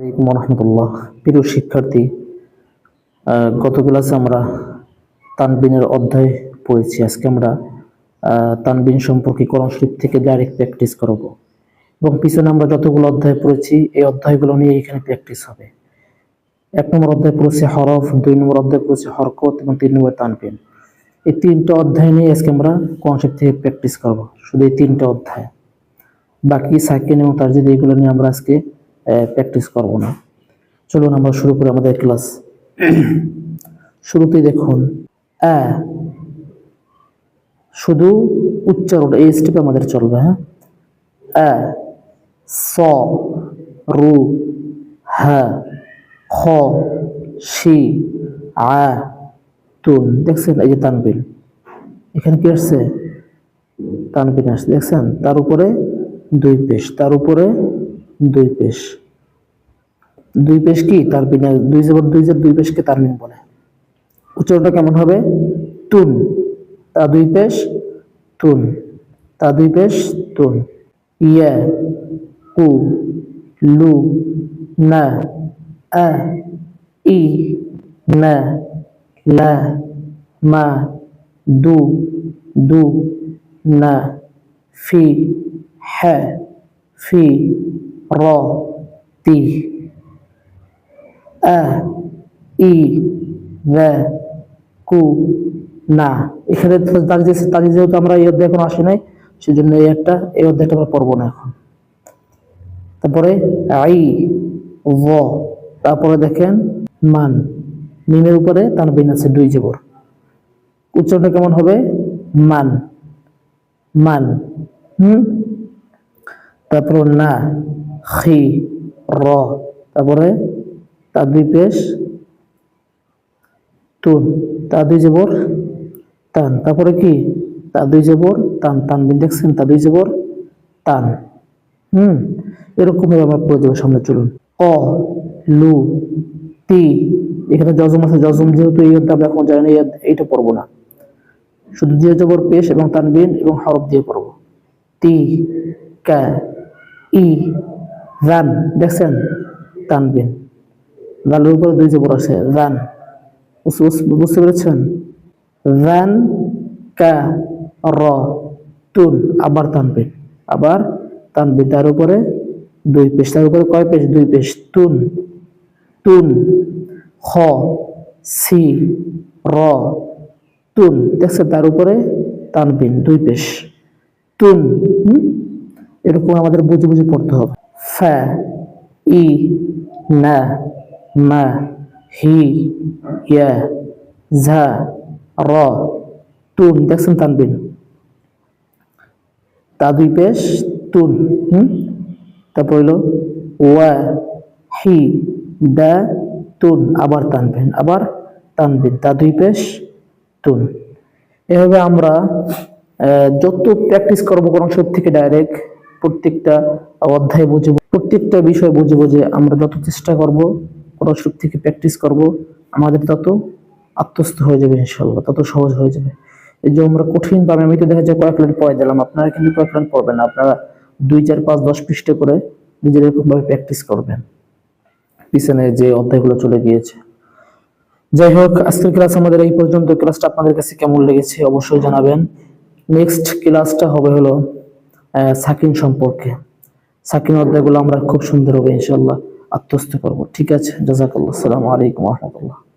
রহমতুল্লাহ। প্রিয় শিক্ষার্থী গত ক্লাসে আমরা তানবিনের অধ্যায় পড়েছি। আজকে আমরা তানবিন সম্পর্কে কোরআন শরীফ থেকে ডাইরেক্ট প্র্যাকটিস করব। এবং পিছনে আমরা যতগুলো অধ্যায় পড়েছি, এই অধ্যায়গুলো নিয়ে এখানে প্র্যাকটিস হবে। এক নম্বর অধ্যায় পড়েছে হরফ, দুই নম্বর অধ্যায় পড়েছে হরকত এবং তিন নম্বর তানবিন। এই তিনটা অধ্যায় নিয়ে আজকে আমরা কোরআন শরীফ থেকে প্র্যাকটিস করব। শুধু এই তিনটা অধ্যায়। বাকি সাইকেল এবং তারজিদ এগুলো নিয়ে আমরা আজকে প্র্যাকটিস করব না। চলুন আমরা শুরু করি আমাদের ক্লাস শুরুতেই দেখুন আ শুধু উচ্চারণ, এই স্টেপে আমাদের চলবে হ্যাঁ? আ স, রু, হা, খ, শি, আ, তুন। দেখছেন? এই যে তানবিন এখানে কি আসছে? তানবিন আসছে। দেখছেন? তার উপরে দুই পেশ, তার উপরে দুই পেশ। দুই পেশ কি? তার বিনা দুই জবর দুই জের দুই পেশকে তারমিন বলে। উচ্চারণটা কেমন হবে? তুন। তা দুই পেশ, তুন। তা দুই পেশ, তুন। ইয়া কু লু, না, আ, ই, না, লা, মা, দু দু, না, ফি হ্যাঁ ফি, র, তি। আ ই কু, না। এখানে যে তার যেহেতু আমরা এই অধ্যায় এখন আসি নাই, সেজন্য এই একটা, এই অধ্যায়টা আমরা পড়ব না এখন। তারপরে, আই, ভ, তারপরে দেখেন, মান। মিমের উপরে তানবিন আছে দুই জবর। উচ্চারণটা কেমন হবে? মান। মান। হুম? তারপর না, খি, র। তারপরে তার দুই পেশ তুন তা দুই জবর তান। তারপরে কি? তা দুই জবর তান। তান দেখছেন? তা দুই জবর তান। হুম? এরকম ভাবে আমরা পড়ে যাব সামনে, চলুন। অ লু, তি। এখানে জজম আছে। জজম যেহেতু এই আমরা এখন জানি না এইটা পড়ব না। শুধু যে জবর পেশ এবং তানবিন এবং হরফ দিয়ে পড়ব। তি কা ই, রান। দেখছেন? তানবিন গালের উপরে দুই জবর আছে রান। বুঝতে- পেরেছেন? রান কা র তুন, আবার তানবিন। আবার তানবিন তার উপরে দুই পেশ, তার উপরে কয় পেশ? দুই পেশ। তুন। তুন, খ, সি, র, তুন। দেখছেন? তার উপরে তানবিন, দুই পেশ। তুন এরকম আমাদের বুঝে বুঝে পড়তে হবে। ফা, ই, না। মা, হি, ইয়া, ঝা, র, তুন, দেখছেন তানবিন? তা দুই পেশ, তুন, হুম? তারপর হইল ওয়া, হি, দা, তুন, আবার তানবিন আবার তানবিন, তা দুই পেশ, তুন। এভাবে আমরা যত প্র্যাকটিস করব কোরআন শরীফ থেকে ডাইরেক্ট প্রত্যেকটা অধ্যায় বুঝে, প্রত্যেকটা বিষয় বুঝে বুঝে আমরা যত চেষ্টা করব কোরআন থেকে প্র্যাকটিস করব, আমাদের তত আত্মস্থ হয়ে যাবে ইনশাল্লাহ তত সহজ হয়ে যাবে। এই যে আমরা কঠিন পাবে আমি তো দেখা যায় কয়েক লাইন পড়ে দিলাম, আপনারা কিন্তু কয়েক লাইন পড়বেন না, আপনারা দুই, চার, পাঁচ, দশ পৃষ্ঠে করে নিজের এরকমভাবে প্র্যাকটিস করবেন। পিছনে যে অধ্যায়গুলো চলে গিয়েছে। যাই হোক, আজকের ক্লাস আমাদের এই পর্যন্ত। ক্লাসটা আপনাদের কাছে কেমন লেগেছে অবশ্যই জানাবেন। নেক্সট ক্লাসটা হবে হলো সাকিন সম্পর্কে। সাকিন অধ্যায়গুলো আমরা খুব সুন্দর হবে ইনশাল্লাহ আত্মস্থ করব। ঠিক আছে? জাজাকাল্লাহ। সালাম আলাইকুম রহমতুল্লাহ।